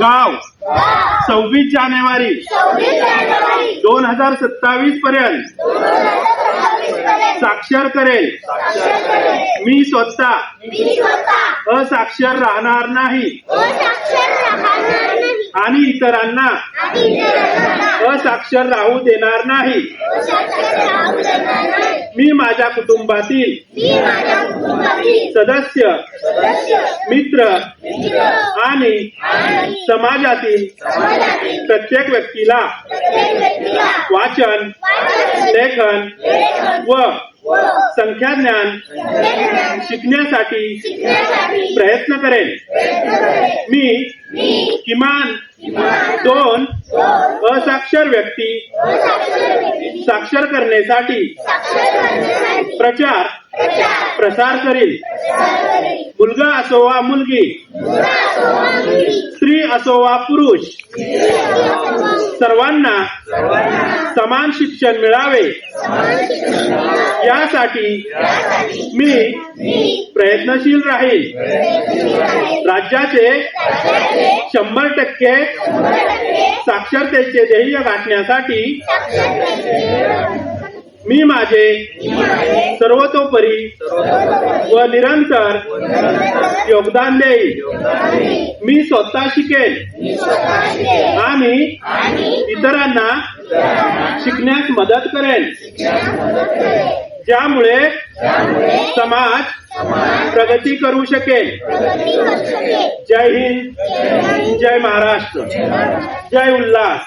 गाव. सव्वीस जानेवारी. दोन हजार सत्तावीस पर्यंत. साक्षर करेल. मी स्वतः. असाक्षर राहणार नाही. आणि इतरांना. असाक्षर राहू देणार नाही. मी माझ्या कुटुंबातील सदस्य मित्र आणि समाजातील प्रत्येक व्यक्तीला वाचन लेखन व संख्याज्ञान शिकण्यासाठी प्रयत्न करेन. मी किमान दोन असाक्षर व्यक्ती साक्षर करण्यासाठी प्रचार प्रसार करील. मुलगा असो वा मुलगी. स्त्री असो वा पुरुष. सर्वांना समान शिक्षण मिळावे. यासाठी मी प्रयत्नशील राहील. राज्याचे शंभर टक्के साक्षरतेचे ध्येय गाठण्यासाठी मी माझे सर्वतोपरी व निरंतर योगदान देईल मी स्वतः शिकेल आणि इतरांना शिकण्यास मदत करेल ज्यामुळे समाज प्रगती करू शकेल. जय हिंद. जय महाराष्ट्र. जय उल्हास.